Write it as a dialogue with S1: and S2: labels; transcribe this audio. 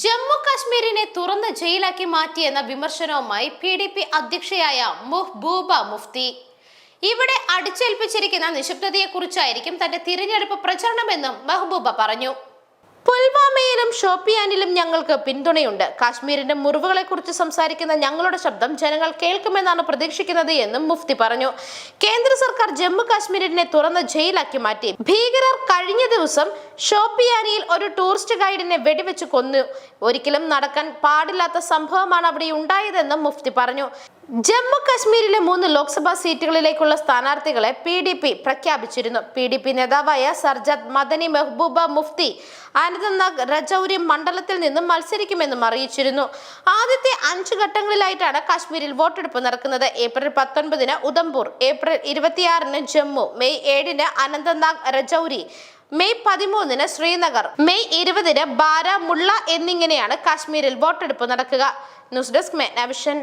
S1: ജമ്മു കാശ്മീരിനെ തുറന്ന് ജയിലാക്കി മാറ്റിയെന്ന വിമർശനവുമായി പി ഡി പി അധ്യക്ഷയായ മുഹ്ബൂബ മുഫ്തി. ഇവിടെ അടിച്ചേൽപ്പിച്ചിരിക്കുന്ന നിശബ്ദതയെക്കുറിച്ചായിരിക്കും തന്റെ തിരഞ്ഞെടുപ്പ് പ്രചരണമെന്നും മെഹബൂബ പറഞ്ഞു. പുൽവാമയിലും ഷോപ്പിയാനിലും ഞങ്ങൾക്ക് പിന്തുണയുണ്ട്. കാശ്മീരിന്റെ മുറിവുകളെക്കുറിച്ച് സംസാരിക്കുന്ന ഞങ്ങളുടെ ശബ്ദം ജനങ്ങൾ കേൾക്കുമെന്നാണ് പ്രതീക്ഷിക്കുന്നത് എന്നും മുഫ്തി പറഞ്ഞു. കേന്ദ്ര സർക്കാർ ജമ്മു കാശ്മീരിനെ തുറന്ന ജയിലാക്കി മാറ്റി. ഭീകരർ കഴിഞ്ഞ ദിവസം ഷോപ്പിയാനിയിൽ ഒരു ടൂറിസ്റ്റ് ഗൈഡിനെ വെടിവെച്ച് കൊന്നു. ഒരിക്കലും നടക്കാൻ പാടില്ലാത്ത സംഭവമാണ് അവിടെ ഉണ്ടായതെന്നും മുഫ്തി പറഞ്ഞു. ജമ്മു കശ്മീരിലെ മൂന്ന് ലോക്സഭാ സീറ്റുകളിലേക്കുള്ള സ്ഥാനാർത്ഥികളെ പി ഡി പി പ്രഖ്യാപിച്ചിരുന്നു. പി ഡി പി നേതാവായ സർജാദ് മദനി മെഹബൂബ മുഫ്തി അനന്തനാഗ് രജൌരി മണ്ഡലത്തിൽ നിന്നും മത്സരിക്കുമെന്നും അറിയിച്ചിരുന്നു. ആദ്യത്തെ അഞ്ച് ഘട്ടങ്ങളിലായിട്ടാണ് കാശ്മീരിൽ വോട്ടെടുപ്പ് നടക്കുന്നത്. ഏപ്രിൽ പത്തൊൻപതിന് ഉദംപൂർ ഏപ്രിൽ ഇരുപത്തിയാറിന് ജമ്മു മെയ് ഏഴിന് അനന്തനാഗ് രജൌരി മെയ് പതിമൂന്നിന് ശ്രീനഗർ മെയ് ഇരുപതിന് ബാരാമുള്ള എന്നിങ്ങനെയാണ് കാശ്മീരിൽ വോട്ടെടുപ്പ് നടക്കുക. News desk മേനാവിഷൻ